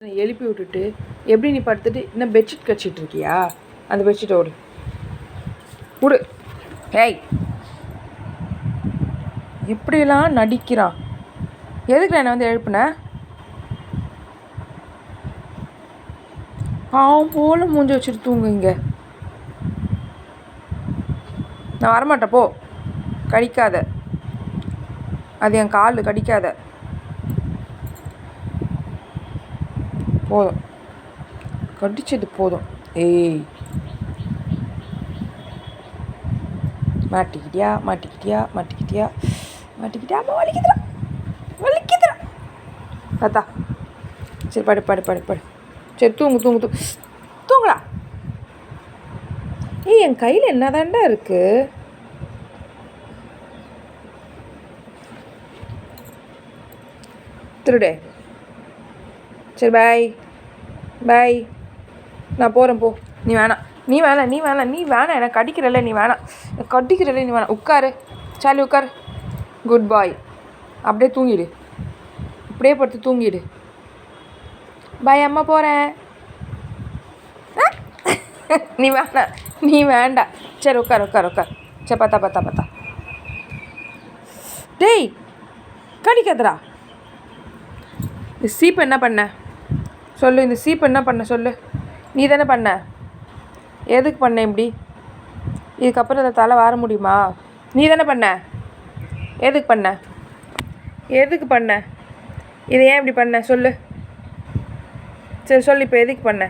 எழுப்பி விட்டுட்டு எப்படி நீ படுத்துட்டு இன்னும் பெட்ஷீட் கடிச்சிட்டு இருக்கியா? அந்த பெட்ஷீட்டை ஓடு. விடு ஏய். எப்படிலாம் நடிக்கிறான் எதுக்கு என்னை வந்து எழுப்புன? அவன் போல மூஞ்சி வச்சுட்டு தூங்கு இங்கே. நான் வரமாட்டேன் போ. கடிக்காத. அது என் கால் கடிக்காத. போதும். கடிச்சது போதும். ஏய். மாட்டிக்கிட்டியா? மாட்டிக்கிட்டியா? மாட்டிக்கிட்டியா? மாட்டிக்கிட்டியா? அம்மா வலிக்குதுடா. வலிக்குதுடா. பார்த்தா சரி படு படு படு படு. சரி தூங்கு தூங்கு தூங்கு. தூங்குடா. ஏய் என் கையில் என்னதாண்டா இருக்கு? திருடே. சரி பாய் பாய் நான் போகிறேன் போ. நீ வேணாம் நீ வேணாம் நீ வேணாம் நீ வேணாம் எனக்கு கடிக்கிறல்ல நீ வேணாம் எனக்கு கடிக்கிறல்ல நீ வேணாம் உட்காரு. சாலி உட்காரு. குட் பாய் அப்படியே தூங்கிடு. அப்படியே படுத்து தூங்கிடு. பாய் அம்மா போகிறேன் நீ வேணாம் நீ வேண்டாம் சரி உட்கார் உட்கார் உட்கார். சரி பார்த்தா பார்த்தா பார்த்தா. டேய் கடிக்காதடா. சீப்பு என்ன பண்ண? சொல்லு இந்த சீப்பு என்ன பண்ண சொல்லு. நீ தானே பண்ண. எதுக்கு பண்ண இப்படி? இதுக்கப்புறம் இந்த தலை வார முடியுமா? நீ தானே பண்ண. எதுக்கு பண்ண? எதுக்கு பண்ண? இதை ஏன் இப்படி பண்ண? சொல்லு. சரி சொல்லு இப்போ எதுக்கு பண்ண?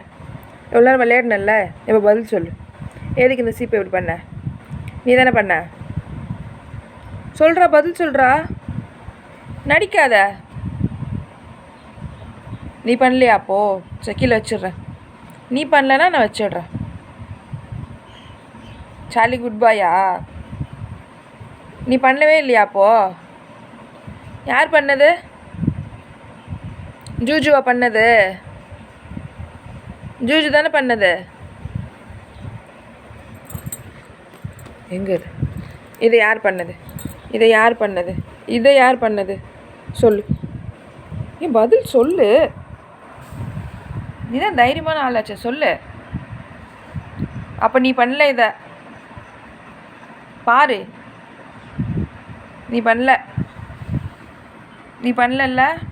எவ்வளோ நேரம் விளையாடினல்ல இப்போ பதில் சொல்லு. எதுக்கு இந்த சீப்பை இப்படி பண்ண? நீ தானே பண்ண. சொல்கிறா பதில் சொல்கிறா நடிக்காத. நீ பண்ணலையா? அப்போ செக்கில் வச்சிடுறேன். நீ பண்ணலன்னா நான் வச்சிடுறேன். சார்லி குட் பாயா நீ பண்ணவே இல்லையா அப்போ யார் பண்ணது? ஜூஜுவா பண்ணது? ஜூஜு தானே பண்ணது? எங்க இது? இதை யார் பண்ணது? இதை யார் பண்ணது? இதை யார் பண்ணது? சொல்லு. ஏன் பதில் சொல்லு. நீ தான் தைரியமான ஆளாச்சே சொல்லு. அப்போ நீ பண்ணல இதை. பாரு. நீ பண்ணல. நீ பண்ணலல்ல?